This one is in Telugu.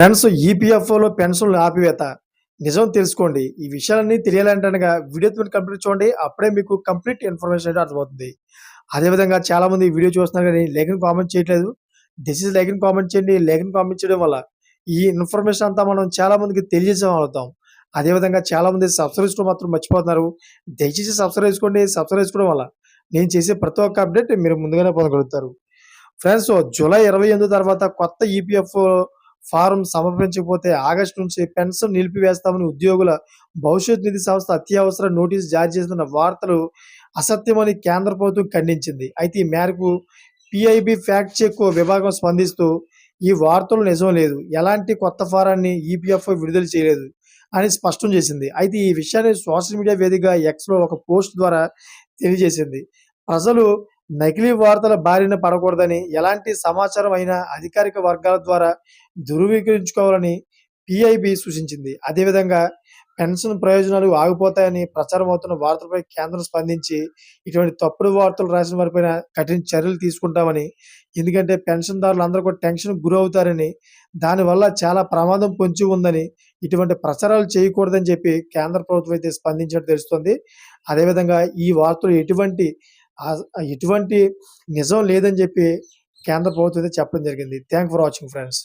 ఫ్రెండ్స్ ఈపీఎఫ్ఓలో పెన్షన్లు ఆపివేత. నిజం తెలుసుకోండి. ఈ విషయాలన్నీ తెలియాలంటే వీడియో కంప్లీట్ చూడండి. అప్పుడే మీకు కంప్లీట్ ఇన్ఫర్మేషన్ అయితే అర్థమవుతుంది. అదేవిధంగా చాలామంది వీడియో చూస్తున్నారు కానీ లేఖను కామెంట్ చేయట్లేదు. దిస్ ఇస్ లేఖను కామెంట్ చేయండి. లేఖను కామెంట్ చేయడం వల్ల ఈ ఇన్ఫర్మేషన్ అంతా మనం చాలామందికి మందికి అవుతాం. అదేవిధంగా చాలామంది సబ్స్క్రైబ్ చేసుకోవడం మాత్రం మర్చిపోతున్నారు. దయచేసి సబ్స్క్రైబ్ చేసుకోండి. సబ్స్క్రైబ్ చేసుకోవడం వల్ల నేను చేసే ప్రతి ఒక్క అప్డేట్ మీరు ముందుగానే పొందగలుగుతారు. ఫ్రెండ్స్ జూలై ఇరవై ఎనిమిది తర్వాత కొత్త ఈపీఎఫ్ఓ ఫారం సమర్పించకపోతే ఆగస్టు నుంచి పెన్షన్ నిలిపివేస్తామని ఉద్యోగుల భవిష్యత్ నిధి సంస్థ అత్యవసర నోటీసు జారీ చేస్తున్న వార్తలు అసత్యమని కేంద్ర ప్రభుత్వం ఖండించింది. అయితే ఈ మేరకు పిఐబి ఫ్యాక్ట్ చెక్ విభాగం స్పందిస్తూ ఈ వార్తలు నిజం లేదు. ఎలాంటి కొత్త ఫారాన్ని ఈపీఎఫ్ఓ విడుదల చేయలేదు అని స్పష్టం చేసింది. అయితే ఈ విషయాన్ని సోషల్ మీడియా వేదిక ఎక్స్లో ఒక పోస్ట్ ద్వారా తెలియజేసింది. ప్రజలు నకిలీ వార్తల బారిన పడకూడదని ఎలాంటి సమాచారం అయినా అధికారిక వర్గాల ద్వారా ధృవీకరించుకోవాలని పిఐబి సూచించింది. అదేవిధంగా పెన్షన్ ప్రయోజనాలు ఆగిపోతాయని ప్రచారం అవుతున్న వార్తలపై కేంద్రం స్పందించి ఇటువంటి తప్పుడు వార్తలు రాసిన వారిపైన కఠిన చర్యలు తీసుకుంటామని ఎందుకంటే పెన్షన్దారులు అందరూ కూడా టెన్షన్ గురవుతారని దానివల్ల చాలా ప్రమాదం పొంచి ఉందని ఇటువంటి ప్రచారాలు చేయకూడదని చెప్పి కేంద్ర ప్రభుత్వం అయితే స్పందించినట్టు తెలుస్తుంది. అదేవిధంగా ఈ వార్తలు ఎటువంటి ఎటువంటి నిజం లేదని చెప్పి కేంద్ర ప్రభుత్వం అయితే చెప్పడం జరిగింది. Thank for watching friends